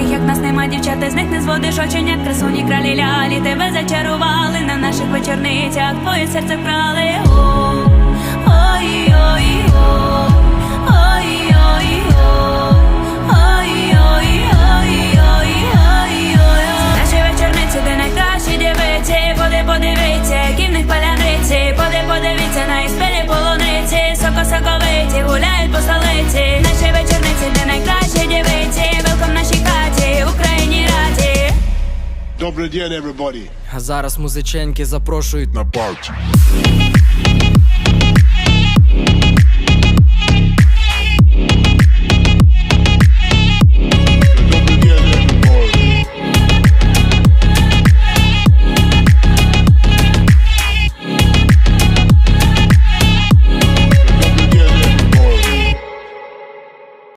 таких як нас нема дівчата, з них не зводиш очення, красуні кралі лялі, тебе зачарували на наших вечорницях, твоє серце ой. Наші вечорниці, де найкращі дівиці, поди подивіться, які Добрий день, everybody. А зараз музиченки запрошують На парті.